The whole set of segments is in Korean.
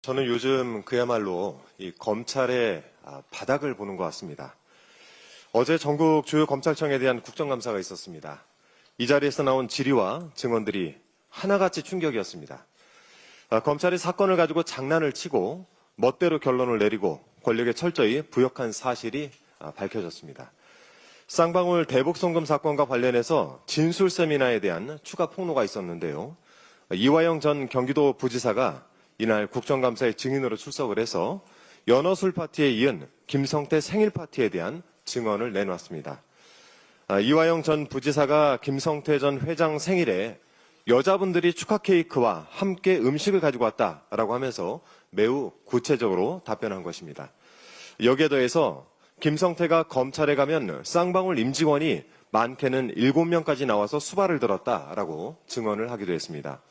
저는 요즘 그야말로 이 검찰의 아, 바닥을 보는 것 같습니다. 어제 전국 주요 검찰청에 대한 국정감사가 있었습니다. 이 자리에서 나온 질의와 증언들이 하나같이 충격이었습니다. 아, 검찰이 사건을 가지고 장난을 치고 멋대로 결론을 내리고 권력에 철저히 부역한 사실이 아, 밝혀졌습니다. 쌍방울 대북송금 사건과 관련해서 진술 세미나에 대한 추가 폭로가 있었는데요. 이화영 전 경기도 부지사가 이날 국정감사에 증인으로 출석을 해서 연어술 파티에 이은 김성태 생일 파티에 대한 증언을 내놓았습니다. 아, 이화영 전 부지사가 김성태 전 회장 생일에 여자분들이 축하 케이크와 함께 음식을 가지고 왔다라고 하면서 매우 구체적으로 답변한 것입니다. 여기에 더해서 김성태가 검찰에 가면 쌍방울 임직원이 많게는 7명까지 나와서 수발을 들었다라고 증언을 하기도 했습니다.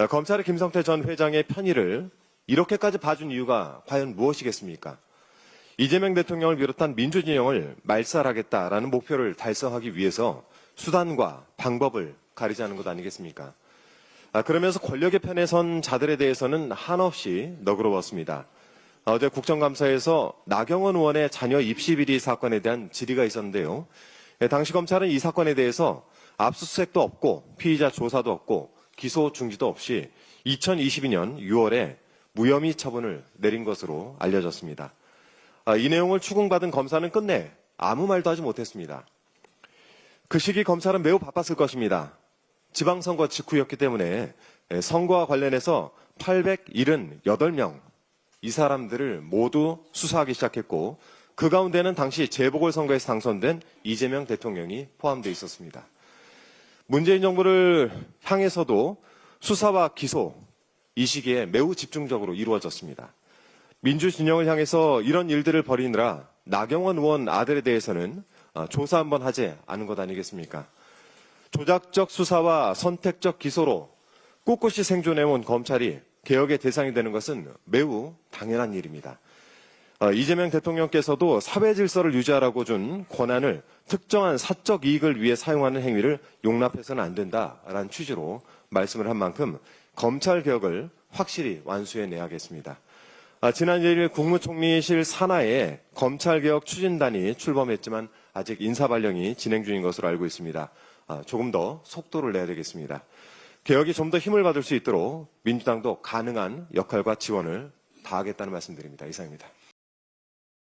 어, 검찰의 김성태 전 회장의 편의를 이렇게까지 봐준 이유가 과연 무엇이겠습니까? 이재명 대통령을 비롯한 민주진영을 말살하겠다라는 목표를 달성하기 위해서 수단과 방법을 가리자는 것 아니겠습니까? 아, 그러면서 권력의 편에 선 자들에 대해서는 한없이 너그러웠습니다. 아, 어제 국정감사에서 나경원 의원의 자녀 입시 비리 사건에 대한 질의가 있었는데요. 예, 당시 검찰은 이 사건에 대해서 압수수색도 없고 피의자 조사도 없고 기소 중지도 없이 2022년 6월에 무혐의 처분을 내린 것으로 알려졌습니다. 아, 이 내용을 추궁받은 검사는 끝내 아무 말도 하지 못했습니다. 그 시기 검찰은 매우 바빴을 것입니다. 지방선거 직후였기 때문에 예, 선거와 관련해서 878명 이 사람들을 모두 수사하기 시작했고 그 가운데는 당시 재보궐선거에서 당선된 이재명 대통령이 포함되어 있었습니다. 문재인 정부를 향해서도 수사와 기소 이 시기에 매우 집중적으로 이루어졌습니다. 민주 진영을 향해서 이런 일들을 벌이느라 나경원 의원 아들에 대해서는 어, 조사 한번 하지 않은 것 아니겠습니까? 조작적 수사와 선택적 기소로 꿋꿋이 생존해온 검찰이 개혁의 대상이 되는 것은 매우 당연한 일입니다. 어, 이재명 대통령께서도 사회 질서를 유지하라고 준 권한을 특정한 사적 이익을 위해 사용하는 행위를 용납해서는 안 된다라는 취지로 말씀을 한 만큼 검찰 개혁을 확실히 완수해 내야겠습니다. 아, 지난 1일 국무총리실 산하에 검찰개혁 추진단이 출범했지만 아직 인사 발령이 진행 중인 것으로 알고 있습니다. 아, 조금 더 속도를 내야 되겠습니다. 개혁이 좀 더 힘을 받을 수 있도록 민주당도 가능한 역할과 지원을 다하겠다는 말씀드립니다. 이상입니다.